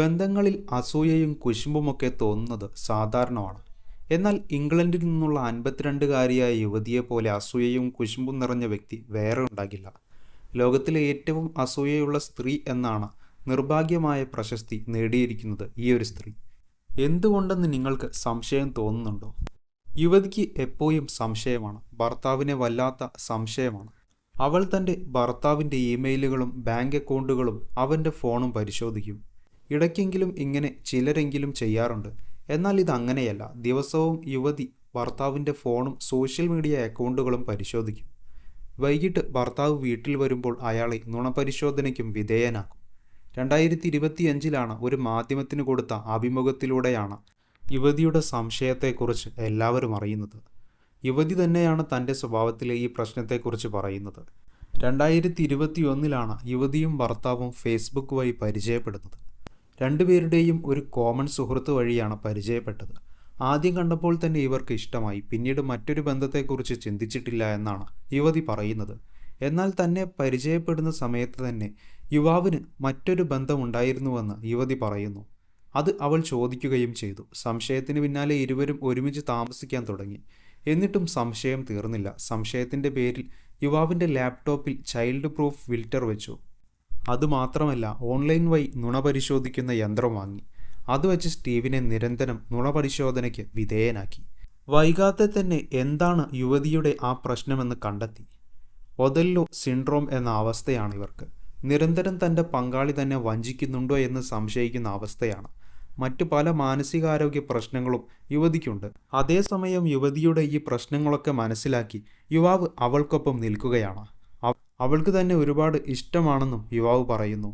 ബന്ധങ്ങളിൽ അസൂയയും കുശുമ്പുമൊക്കെ തോന്നുന്നത് സാധാരണമാണ്. എന്നാൽ ഇംഗ്ലണ്ടിൽ നിന്നുള്ള അൻപത്തിരണ്ടുകാരിയായ യുവതിയെ പോലെ അസൂയയും കുശുമ്പും നിറഞ്ഞ വ്യക്തി വേറെ ഉണ്ടാകില്ല. ലോകത്തിലെ ഏറ്റവും അസൂയയുള്ള സ്ത്രീ എന്നാണ് നിർഭാഗ്യമായ പ്രശസ്തി നേടിയിരിക്കുന്നത് ഈ ഒരു സ്ത്രീ. എന്തുകൊണ്ടെന്ന് നിങ്ങൾക്ക് സംശയം തോന്നുന്നുണ്ടോ? യുവതിക്ക് എപ്പോഴും സംശയമാണ്. ഭർത്താവിനെ വല്ലാത്ത സംശയമാണ്. അവൾ തന്റെ ഭർത്താവിന്റെ ഇമെയിലുകളും ബാങ്ക് അക്കൗണ്ടുകളും അവന്റെ ഫോണും പരിശോധിക്കും. ഇടയ്ക്കെങ്കിലും ഇങ്ങനെ ചിലരെങ്കിലും ചെയ്യാറുണ്ട്. എന്നാൽ ഇത് അങ്ങനെയല്ല. ദിവസവും യുവതി ഭർത്താവിന്റെ ഫോണും സോഷ്യൽ മീഡിയ അക്കൗണ്ടുകളും പരിശോധിക്കും. വൈകിട്ട് ഭർത്താവ് വീട്ടിൽ വരുമ്പോൾ അയാളെ നുണപരിശോധനയ്ക്കും വിധേയനാക്കും. രണ്ടായിരത്തി ഇരുപത്തിയഞ്ചിലാണ് ഒരു മാധ്യമത്തിന് കൊടുത്ത അഭിമുഖത്തിലൂടെയാണ് യുവതിയുടെ സംശയത്തെക്കുറിച്ച് എല്ലാവരും അറിയുന്നത്. യുവതി തന്നെയാണ് തന്റെ സ്വഭാവത്തിലെ ഈ പ്രശ്നത്തെക്കുറിച്ച് പറയുന്നത്. രണ്ടായിരത്തി ഇരുപത്തി ഒന്നിലാണ് യുവതിയും ഭർത്താവും ഫേസ്ബുക്ക് വഴി പരിചയപ്പെടുന്നത്. രണ്ടുപേരുടെയും ഒരു കോമൺ സുഹൃത്ത് വഴിയാണ് പരിചയപ്പെട്ടത്. ആദ്യം കണ്ടപ്പോൾ തന്നെ ഇവർക്ക് ഇഷ്ടമായി. പിന്നീട് മറ്റൊരു ബന്ധത്തെക്കുറിച്ച് ചിന്തിച്ചിട്ടില്ല എന്നാണ് യുവതി പറയുന്നത്. എന്നാൽ തന്നെ പരിചയപ്പെടുന്ന സമയത്ത് തന്നെ യുവാവിന് മറ്റൊരു ബന്ധമുണ്ടായിരുന്നുവെന്ന് യുവതി പറയുന്നു. അത് അവൾ ചോദിക്കുകയും ചെയ്തു. സംശയത്തിന് പിന്നാലെ ഇരുവരും ഒരുമിച്ച് താമസിക്കാൻ തുടങ്ങി. എന്നിട്ടും സംശയം തീർന്നില്ല. സംശയത്തിന്റെ പേരിൽ യുവാവിന്റെ ലാപ്ടോപ്പിൽ ചൈൽഡ് പ്രൂഫ് ഫിൽറ്റർ വെച്ചു. അതുമാത്രമല്ല ഓൺലൈൻ വഴി നുണ പരിശോധിക്കുന്ന യന്ത്രം വാങ്ങി. അത് വെച്ച് സ്റ്റീവിനെ നിരന്തരം നുണ പരിശോധനയ്ക്ക് വിധേയനാക്കി. വൈകാതെ തന്നെ എന്താണ് യുവതിയുടെ ആ പ്രശ്നമെന്ന് കണ്ടെത്തി. ഒതല്ലോ സിൻഡ്രോം എന്ന അവസ്ഥയാണ് ഇവർക്ക്. നിരന്തരം തന്റെ പങ്കാളി തന്നെ വഞ്ചിക്കുന്നുണ്ടോ എന്ന് സംശയിക്കുന്ന അവസ്ഥയാണ്. മറ്റു പല മാനസികാരോഗ്യ പ്രശ്നങ്ങളും യുവതിക്കുണ്ട്. അതേസമയം യുവതിയുടെ ഈ പ്രശ്നങ്ങളൊക്കെ മനസ്സിലാക്കി യുവാവ് അവൾക്കൊപ്പം നിൽക്കുകയാണ്. അവൾക്ക് തന്നെ ഒരുപാട് ഇഷ്ടമാണെന്നും യുവാവ് പറയുന്നു.